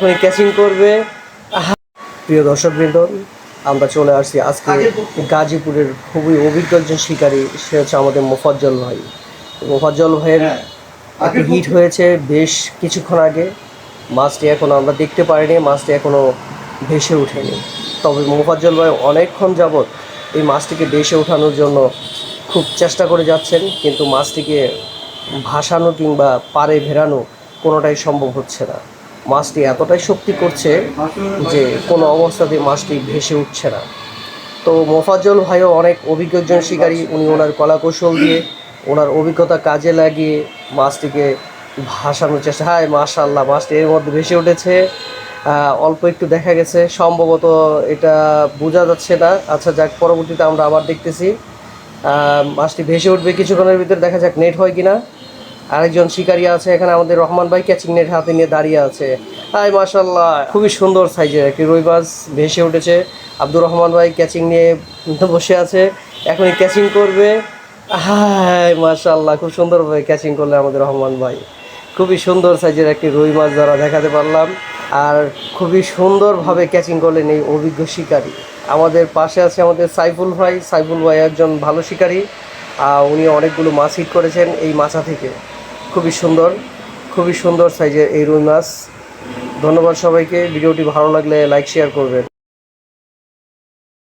এখনই ক্যাচিং করবে! প্রিয় দর্শকবৃন্দ আমরা চলে আসছি আজকে গাজীপুরের খুবই অভিজ্ঞ একজন শিকারী সে হচ্ছে আমাদের মোফাজ্জল ভাই। মোফাজ্জল ভাইয়ের একটি হিট হয়েছে বেশ কিছুক্ষণ আগে। মাছটি এখনও আমরা দেখতে পারিনি মাছটি এখনও ভেসে ওঠেনি। তবে মোফাজ্জল ভাই অনেকক্ষণ যাবৎ এই মাছটিকে ভেসে ওঠানোর জন্য খুব চেষ্টা করে যাচ্ছেন কিন্তু মাছটিকে ভাসানো কিংবা পারে ভেরানো কোনোটাই সম্ভব হচ্ছে না। মাছটি এতটাই শক্তি করছে যে কোনো অবস্থাতে মাছটি ভেসে উঠছে না। তো মোফাজ্জল ভাইও অনেক অভিজ্ঞজন শিকারী, উনি ওনার কলা কৌশল দিয়ে ওনার অভিজ্ঞতা কাজে লাগিয়ে মাছটিকে ভাসানোর চেষ্টা হ্যাঁ মাশাল্লাহ মাছটি এর মধ্যে ভেসে উঠেছে। অল্প একটু দেখা গেছে, সম্ভবত এটা বোঝা যাচ্ছে না। আচ্ছা যাক, পরবর্তীতে আমরা আবার দেখতেছি। মাছটি ভেসে উঠবে কিছুক্ষণের ভিতরে, দেখা যাক নেট হয় কিনা। আরেকজন শিকারী আছে, এখানে আমাদের রহমান ভাই ক্যাচিং নেট হাতে নিয়ে দাঁড়িয়ে আছে। হাই মাশাল্লাহ খুবই সুন্দর সাইজের একটি রুই মাছ ভেসে উঠেছে। আব্দুর রহমান ভাই ক্যাচিং নিয়ে বসে আছে, এখনই ক্যাচিং করবে। হাই মাশাল্লাহ খুব সুন্দরভাবে ক্যাচিং করলে আমাদের রহমান ভাই। খুবই সুন্দর সাইজের একটি রুই মাছ দ্বারা দেখাতে পারলাম। আর খুবই সুন্দরভাবে ক্যাচিং করলেন এই অভিজ্ঞ শিকারী। আমাদের পাশে আছে আমাদের সাইফুল ভাই। সাইফুল ভাই একজন ভালো শিকারী। উনি অনেকগুলো মাছ হিট করেছেন এই মাছা থেকে। খুবই সুন্দর খুবই সুন্দর সাইজের এই রুই মাছ। ধন্যবাদ সবাইকে, ভিডিওটি ভালো লাগলে লাইক শেয়ার করবেন।